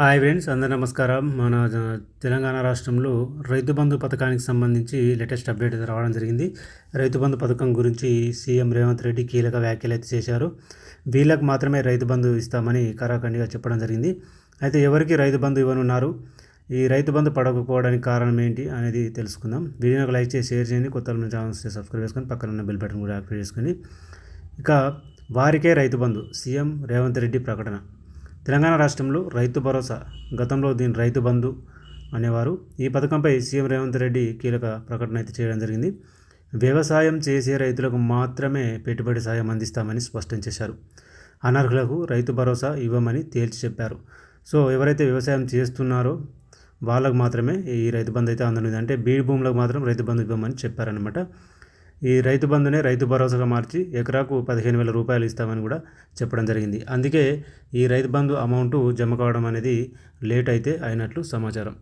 Hi friends అందరి నమస్కారం. మన తెలంగాణ రాష్ట్రంలో రైతు బంధు పథకానికి సంబంధించి లేటెస్ట్ అప్డేట్ రావడం జరిగింది. రైతు బంధు పథకం గురించి సీఎం రేవంత్ రెడ్డి కీలక వ్యాఖ్యలు అయితే చేశారు. వీళ్ళకు మాత్రమే రైతు బంధు ఇస్తామని కరాఖండిగా చెప్పడం జరిగింది. అయితే ఎవరికి రైతు బంధు ఇవ్వనున్నారు? ఈ రైతు బంధు పడకపోవడానికి కారణం ఏంటి అనేది తెలుసుకుందాం. వీడియోకి లైక్ చేసి షేర్ చేయండి. కొత్త ఛానల్స్ సబ్స్క్రైబ్ చేసుకొని పక్కన ఉన్న బెల్ బటన్ కూడా యాక్టివేట్ చేసుకొని. ఇక వారికే రైతు బంధు సీఎం రేవంత్ రెడ్డి ప్రకటన. తెలంగాణ రాష్ట్రంలో రైతు భరోసా గతంలో దీని రైతు బంధు అనేవారు. ఈ పథకంపై సీఎం రేవంత్ రెడ్డి కీలక ప్రకటన అయితే చేయడం జరిగింది. వ్యవసాయం చేసే రైతులకు మాత్రమే పెట్టుబడి సాయం అందిస్తామని స్పష్టం చేశారు. అనర్హులకు రైతు భరోసా ఇవ్వమని తేల్చి చెప్పారు. సో ఎవరైతే వ్యవసాయం చేస్తున్నారో వాళ్ళకు మాత్రమే ఈ రైతు బంధు అయితే అందనుంది అంటే బీడు భూములకు మాత్రం రైతు బంధు ఇవ్వమని చెప్పారనమాట ఈ రైతు బంధునే రైతు భరోసాగా మార్చి ఎకరాకు పదిహేను వేల రూపాయలు ఇస్తామని కూడా చెప్పడం జరిగింది. అందుకే ఈ రైతు బంధు అమౌంట్ జమ కావడం అనేది లేట్ అయితే అయినట్లు సమాచారం.